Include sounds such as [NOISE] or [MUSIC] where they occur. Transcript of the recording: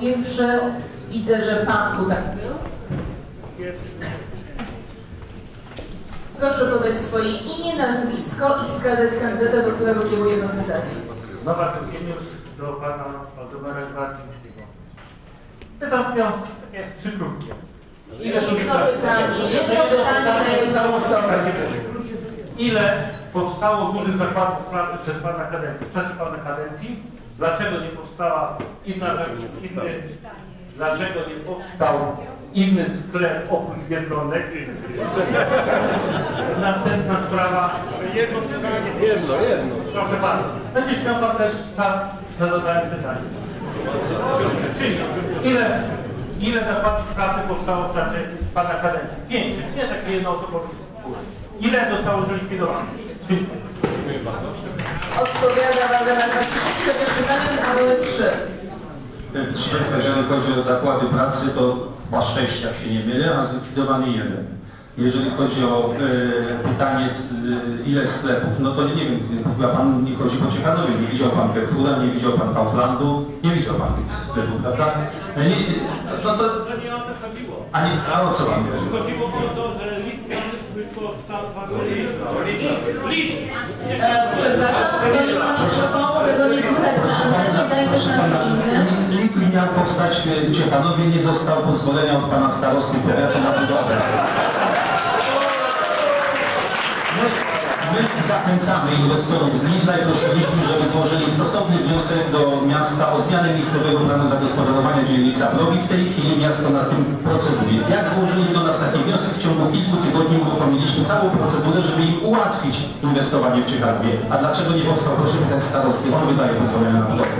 pierwszy widzę, że pan tu tak był. Proszę podać swoje imię, nazwisko i wskazać kandydata, do którego kieruję pan pytanie. Nowa Cukiniusz do pana Waldemara Gwardzińskiego. Pytam miał takie trzy krótkie. Jedno pytanie, jedno pytanie na jedną osobę. Ile powstało dużych zakładów pracy przez pana kadencję? W czasie pana kadencji? Dlaczego nie powstała inna, inny, dlaczego nie powstał inny sklep oprócz Biedlonek? [LAUGHS] Następna sprawa. Jedno pytanie. Jedno, jedno. Proszę pana, będziesz miał pan też czas na zadanie pytania. Czyli ile, ile zakładów pracy powstało w czasie pana kadencji? Większych, nie takie jednoosobowe. Ile zostało zlikwidowanych? Odpowiada Waldemar Kwaśniewski, chociaż pytanie numer trzy. Proszę Państwa, jeżeli chodzi o zakłady pracy, to ma sześć, jak się nie mylę, a zlikwidowany jeden. Jeżeli chodzi o e, pytanie, e, ile sklepów, no to nie wiem, chyba Pan nie chodzi po Ciechanowie, nie widział Pan Carrefoura, nie widział Pan Kauflandu, nie widział Pan tych sklepów, prawda? E, nie, no to, nie o to chodziło. a, nie, a o co Pan chodzi? Chodziło o to, że Litw też powstał E, przepraszam, to nie ma mikrofonu, tego nie innym. Litwin miał powstać w Ciechanowie, nie dostał pozwolenia od Pana starosty powiatu na budowę. My, my zachęcamy inwestorów z Lidla i prosiliśmy, żeby złożyli stosowny wniosek do miasta o zmianę miejscowego planu zagospodarowania dzielnica Progi. W tej chwili miasto na tym proceduje. Jak złożyli do nas taki wniosek, w ciągu kilku tygodni uruchomiliśmy całą procedurę, żeby im ułatwić inwestowanie w Ciechanowie. A dlaczego nie powstał, proszę pytać starosty, on wydaje pozwolenia na budowę.